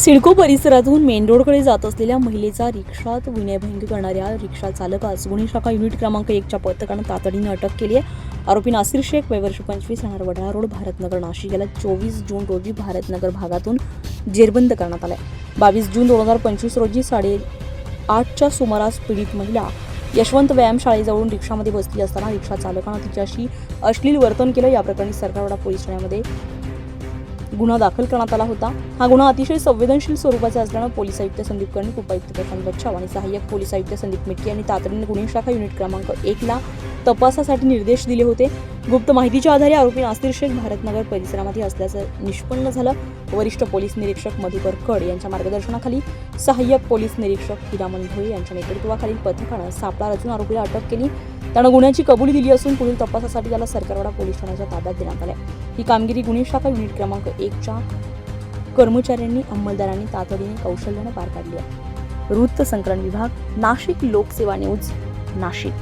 सिडको परिसरातून मेन रोडकडे जात असलेल्या महिलेचा रिक्षात विनयभंग करणाऱ्या रिक्षा चालकास गुन्हे शाखा युनिट क्रमांक एकच्या पथकानं तातडीनं अटक केली आहे. आरोपी नासिर शेख वयवर्ष पंचवीस राहणार वडाळा रोड भारतनगर नाशिक. याला चोवीस जून रोजी भारतनगर भागातून जेरबंद करण्यात आलाय. बावीस जून दोन हजार पंचवीस रोजी साडे आठच्या सुमारास पीडित महिला यशवंत व्यायामशाळेजवळून रिक्षामध्ये बसली असताना रिक्षा चालकानं तिच्याशी अश्लील वर्तन केलं. या प्रकरणी सरकारवाडा पोलीस ठाण्यामध्ये गुन्हा दाखल करण्यात आला होता. हा गुन्हा अतिशय संवेदनशील स्वरूपाचा असल्यानं पोलीस आयुक्त संदीप कर्णिक उपायुक्त प्रशांत बच्छाव आणि सहाय्यक पोलीस आयुक्त संदीप मिटके यांनी तातडीने गुन्हे शाखा युनिट क्रमांक एकला तपासासाठी निर्देश दिले होते. गुप्त माहितीच्या आधारे आरोपी नास्तीर शेख भारतनगर परिसरामध्ये असल्याचं निष्पन्न झालं. वरिष्ठ पोलीस निरीक्षक मधुकर कड यांच्या मार्गदर्शनाखाली सहाय्यक पोलीस निरीक्षक हिरामन भोये यांच्या नेतृत्वाखालील पथकानं सापळा रचून आरोपीला अटक केली. त्यानं गुन्ह्याची कबुली दिली असून पुढील तपासासाठी त्याला सरकारवाडा पोलीस ठाण्याच्या ताब्यात देण्यात आल्या. ही कामगिरी गुन्हे शाखा युनिट क्रमांक एकच्या कर्मचाऱ्यांनी अंमलदारांनी तातडीने कौशल्यानं पार पाडली आहे. वृत्तसंकलन विभाग नाशिक लोकसेवा न्यूज नाशिक.